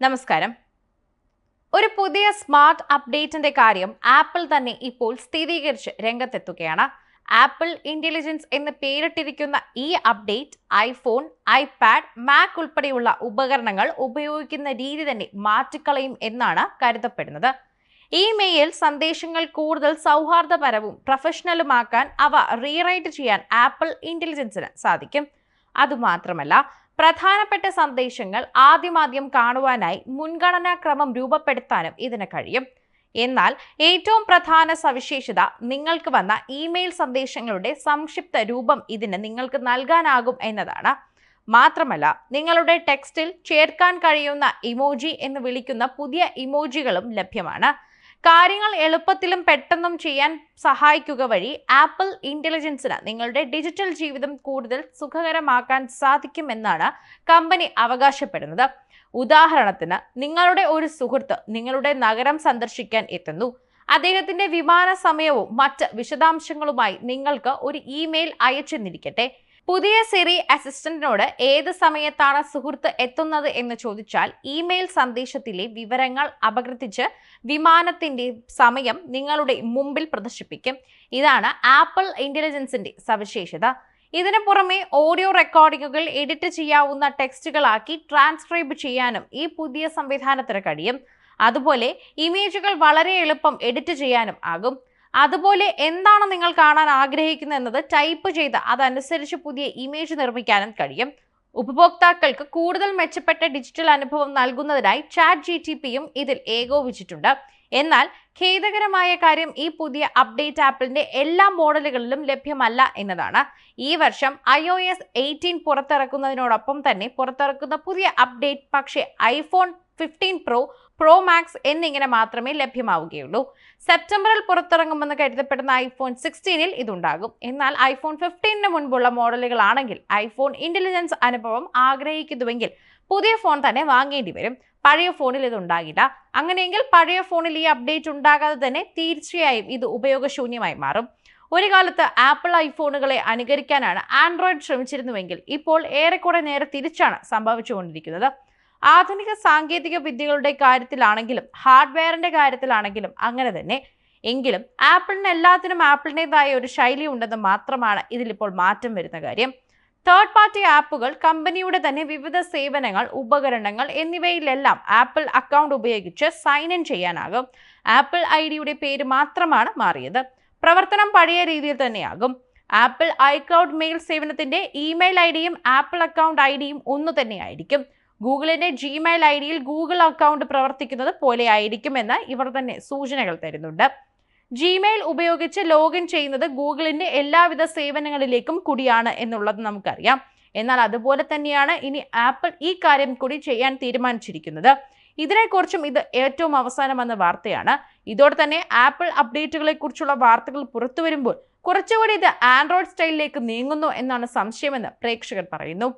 നമസ്കാരം. ഒരു പുതിയ സ്മാർട്ട് അപ്ഡേറ്റിന്റെ കാര്യം ആപ്പിൾ തന്നെ ഇപ്പോൾ സ്ഥിരീകരിച്ച് രംഗത്തെത്തുകയാണ്. ആപ്പിൾ ഇന്റലിജൻസ് എന്ന് പേരിട്ടിരിക്കുന്ന ഈ അപ്ഡേറ്റ് ഐഫോൺ ഐപാഡ് മാക് ഉൾപ്പെടെയുള്ള ഉപകരണങ്ങൾ ഉപയോഗിക്കുന്ന രീതി തന്നെ മാറ്റിക്കളയും എന്നാണ് കരുതപ്പെടുന്നത്. ഇമെയിൽ സന്ദേശങ്ങൾ കൂടുതൽ സൗഹാർദ്ദപരവും പ്രൊഫഷണലുമാക്കാൻ അവ റീറൈറ്റ് ചെയ്യാൻ ആപ്പിൾ ഇന്റലിജൻസിന് സാധിക്കും. അതുമാത്രമല്ല പ്രധാനപ്പെട്ട സന്ദേശങ്ങൾ ആദ്യമാദ്യം കാണുവാനായി മുൻഗണനാക്രമം രൂപപ്പെടുത്താനും ഇതിന് കഴിയും. എന്നാൽ ഏറ്റവും പ്രധാന സവിശേഷത നിങ്ങൾക്ക് വന്ന ഇമെയിൽ സന്ദേശങ്ങളുടെ സംക്ഷിപ്ത രൂപം ഇതിന് നിങ്ങൾക്ക് നൽകാനാകും എന്നതാണ്. മാത്രമല്ല നിങ്ങളുടെ ടെക്സ്റ്റിൽ ചേർക്കാൻ കഴിയുന്ന ഇമോജി എന്ന് വിളിക്കുന്ന പുതിയ ഇമോജികളും ലഭ്യമാണ്. കാര്യങ്ങൾ എളുപ്പത്തിലും പെട്ടെന്നും ചെയ്യാൻ സഹായിക്കുക വഴി ആപ്പിൾ ഇന്റലിജൻസിന് നിങ്ങളുടെ ഡിജിറ്റൽ ജീവിതം കൂടുതൽ സുഖകരമാക്കാൻ സാധിക്കുമെന്നാണ് കമ്പനി അവകാശപ്പെടുന്നത്. ഉദാഹരണത്തിന് നിങ്ങളുടെ ഒരു സുഹൃത്ത് നിങ്ങളുടെ നഗരം സന്ദർശിക്കാൻ എത്തുന്നു. അദ്ദേഹത്തിന്റെ വിമാന സമയവും മറ്റ് വിശദാംശങ്ങളുമായി നിങ്ങൾക്ക് ഒരു ഇമെയിൽ അയച്ചെന്നിരിക്കട്ടെ പുതിയ സിറി അസിസ്റ്റന്റിനോട് ഏത് സമയത്താണ് സുഹൃത്ത് എത്തുന്നത് എന്ന് ചോദിച്ചാൽ ഇമെയിൽ സന്ദേശത്തിലെ വിവരങ്ങൾ അപകൃത്തിച്ച് വിമാനത്തിന്റെ സമയം നിങ്ങളുടെ മുമ്പിൽ പ്രദർശിപ്പിക്കും. ഇതാണ് ആപ്പിൾ ഇന്റലിജൻസിന്റെ സവിശേഷത. ഇതിനു പുറമെ ഓഡിയോ റെക്കോർഡിങ്ങുകൾ എഡിറ്റ് ചെയ്യാവുന്ന ടെക്സ്റ്റുകളാക്കി ട്രാൻസ്ക്രൈബ് ചെയ്യാനും ഈ പുതിയ സംവിധാനത്തിന് കഴിയും. അതുപോലെ ഇമേജുകൾ വളരെ എളുപ്പം എഡിറ്റ് ചെയ്യാനും ആകും. അതുപോലെ എന്താണ് നിങ്ങൾ കാണാൻ ആഗ്രഹിക്കുന്നത് എന്നത് ടൈപ്പ് ചെയ്ത് അതനുസരിച്ച് പുതിയ ഇമേജ് നിർമ്മിക്കാനും കഴിയും. ഉപഭോക്താക്കൾക്ക് കൂടുതൽ മെച്ചപ്പെട്ട ഡിജിറ്റൽ അനുഭവം നൽകുന്നതിനായി ചാറ്റ് ജി ടി പിയും ഇതിൽ ഏകോപിച്ചിട്ടുണ്ട്. എന്നാൽ ഖേദകരമായ കാര്യം ഈ പുതിയ അപ്ഡേറ്റ് ആപ്പിളിന്റെ എല്ലാ മോഡലുകളിലും ലഭ്യമല്ല എന്നതാണ്. ഈ വർഷം ഐ ഒ എസ് എയ്റ്റീൻ പുറത്തിറക്കുന്നതിനോടൊപ്പം തന്നെ പുറത്തിറക്കുന്ന പുതിയ അപ്ഡേറ്റ് പക്ഷേ iPhone fifteen pro pro max എന്നിങ്ങനെ മാത്രമേ ലഭ്യമാവുകയുള്ളൂ. സെപ്റ്റംബറിൽ പുറത്തിറങ്ങുമെന്ന് കരുതപ്പെടുന്ന ഐഫോൺ സിക്സ്റ്റീനിൽ ഇതുണ്ടാകും. എന്നാൽ ഐഫോൺ ഫിഫ്റ്റീനിന് മുൻപുള്ള മോഡലുകളാണെങ്കിൽ ഐഫോൺ ഇന്റലിജൻസ് അനുഭവം ആഗ്രഹിക്കുന്നുവെങ്കിൽ പുതിയ ഫോൺ തന്നെ വാങ്ങേണ്ടി വരും. പഴയ ഫോണിൽ ഇത് ഉണ്ടാകില്ല. അങ്ങനെയെങ്കിൽ പഴയ ഫോണിൽ ഈ അപ്ഡേറ്റ് ഉണ്ടാകാതെ തന്നെ തീർച്ചയായും ഇത് ഉപയോഗശൂന്യമായി മാറും. ഒരു കാലത്ത് ആപ്പിൾ ഐഫോണുകളെ അനുകരിക്കാനാണ് ആൻഡ്രോയിഡ് ശ്രമിച്ചിരുന്നുവെങ്കിൽ ഇപ്പോൾ ഏറെക്കുറെ നേരെ തിരിച്ചാണ് സംഭവിച്ചുകൊണ്ടിരിക്കുന്നത്. ആധുനിക സാങ്കേതിക വിദ്യകളുടെ കാര്യത്തിലാണെങ്കിലും ഹാർഡ്വെയറിന്റെ കാര്യത്തിലാണെങ്കിലും അങ്ങനെ തന്നെ. എങ്കിലും ആപ്പിളിന് എല്ലാത്തിനും ആപ്പിളിന്റെതായ ഒരു ശൈലി ഉണ്ടെന്ന് മാത്രമാണ് ഇതിലിപ്പോൾ മാറ്റം വരുന്ന കാര്യം. തേർഡ് പാർട്ടി ആപ്പുകൾ കമ്പനിയുടെ തന്നെ വിവിധ സേവനങ്ങൾ ഉപകരണങ്ങൾ എന്നിവയിലെല്ലാം ആപ്പിൾ അക്കൗണ്ട് ഉപയോഗിച്ച് സൈൻ ഇൻ ചെയ്യാനാകും. ആപ്പിൾ ഐ ഡിയുടെ പേര് മാത്രമാണ് മാറിയത്. പ്രവർത്തനം പഴയ രീതിയിൽ തന്നെയാകും. ആപ്പിൾ ഐക്ലൗഡ് മെയിൽ സേവനത്തിന്റെ ഇമെയിൽ ഐ ഡിയും ആപ്പിൾ അക്കൗണ്ട് ഐ ഡിയും ഒന്നു തന്നെയായിരിക്കും. ഗൂഗിളിന്റെ ജിമെയിൽ ഐ ഡിയിൽ ഗൂഗിൾ അക്കൗണ്ട് പ്രവർത്തിക്കുന്നത് പോലെ ആയിരിക്കുമെന്ന് ഇവർ തന്നെ സൂചനകൾ തരുന്നുണ്ട്. ജിമെയിൽ ഉപയോഗിച്ച് ലോഗിൻ ചെയ്യുന്നത് ഗൂഗിളിന്റെ എല്ലാവിധ സേവനങ്ങളിലേക്കും കൂടിയാണ് എന്നുള്ളത് നമുക്കറിയാം. എന്നാൽ അതുപോലെ തന്നെയാണ് ഇനി ആപ്പിൾ ഈ കാര്യം കൂടി ചെയ്യാൻ തീരുമാനിച്ചിരിക്കുന്നത്. ഇതിനെക്കുറിച്ചും ഇത് ഏറ്റവും അവസാനം വന്ന വാർത്തയാണ്. ഇതോടെ തന്നെ ആപ്പിൾ അപ്ഡേറ്റുകളെ കുറിച്ചുള്ള വാർത്തകൾ പുറത്തു വരുമ്പോൾ കുറച്ചുകൂടി ഇത് ആൻഡ്രോയിഡ് സ്റ്റൈലിലേക്ക് നീങ്ങുന്നു എന്നാണ് സംശയമെന്ന് പ്രേക്ഷകർ പറയുന്നു.